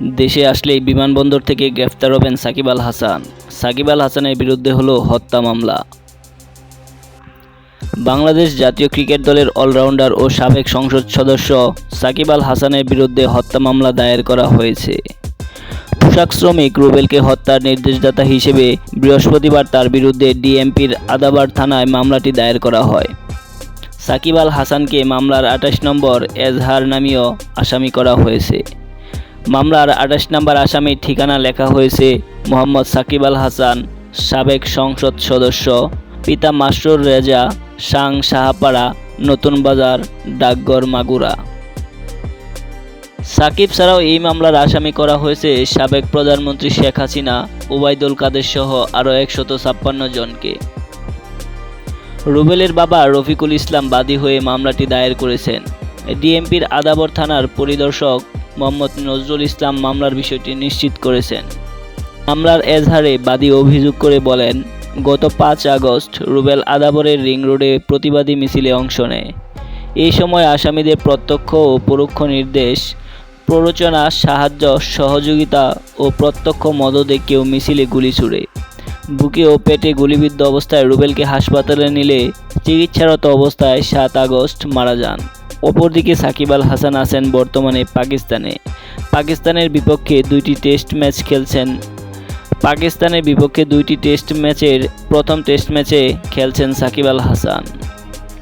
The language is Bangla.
দেশে আসলেই বিমানবন্দর থেকে গ্রেফতার হবেন সাকিব আল হাসান। সাকিব আল হাসানের বিরুদ্ধে হলো হত্যা মামলা। বাংলাদেশ জাতীয় ক্রিকেট দলের অলরাউন্ডার ও সাবেক সংসদ সদস্য সাকিব আল হাসানের বিরুদ্ধে হত্যা মামলা দায়ের করা হয়েছে। পোশাক শ্রমিক রুবেলকে হত্যার নির্দেশদাতা হিসেবে বৃহস্পতিবার তার বিরুদ্ধে ডিএমপির আদাবার থানায় মামলাটি দায়ের করা হয়। সাকিব আল হাসানকে মামলার আঠাশ নম্বর এজহার নামীয় আসামি করা হয়েছে। মামলার আঠাশ নম্বর আসামির ঠিকানা লেখা হয়েছে মোহাম্মদ সাকিব আল হাসান, সাবেক সংসদ সদস্য, পিতা মাসরুর রেজা, সাং সাহাপাড়া, নতুন বাজার, ডাকঘর মাগুরা। সাকিব ছাড়াও এই মামলার আসামি করা হয়েছে সাবেক প্রধানমন্ত্রী শেখ হাসিনা ওবায়দুল কাদের সহ আরও একশত ছাপ্পান্ন জনকে। রুবেলের বাবা রফিকুল ইসলাম বাদী হয়ে মামলাটি দায়ের করেছেন। ডিএমপির আদাবর থানার পরিদর্শক মোহাম্মদ নজরুল ইসলাম মামলার বিষয়টি নিশ্চিত করেছেন। মামলার এজহারে বাদী অভিযোগ করে বলেন, গত পাঁচ আগস্ট রুবেল আদাবরের রিং রোডে প্রতিবাদী মিছিলে অংশ নেয়। এই সময় আসামিদের প্রত্যক্ষ ও পরোক্ষ নির্দেশ, প্ররোচনা, সাহায্য, সহযোগিতা ও প্রত্যক্ষ মদদে কেউ মিছিলে গুলি ছুড়ে। বুকে ও পেটে গুলিবিদ্ধ অবস্থায় রুবেলকে হাসপাতালে নিলে চিকিৎসারত অবস্থায় সাত আগস্ট মারা যান। অপরদিকে সাকিব আল হাসান আছেন বর্তমানে পাকিস্তানে। পাকিস্তানের বিপক্ষে দুইটি টেস্ট ম্যাচ খেলছেন। পাকিস্তানের বিপক্ষে দুইটি টেস্ট ম্যাচের প্রথম টেস্ট ম্যাচে খেলছেন সাকিব আল হাসান।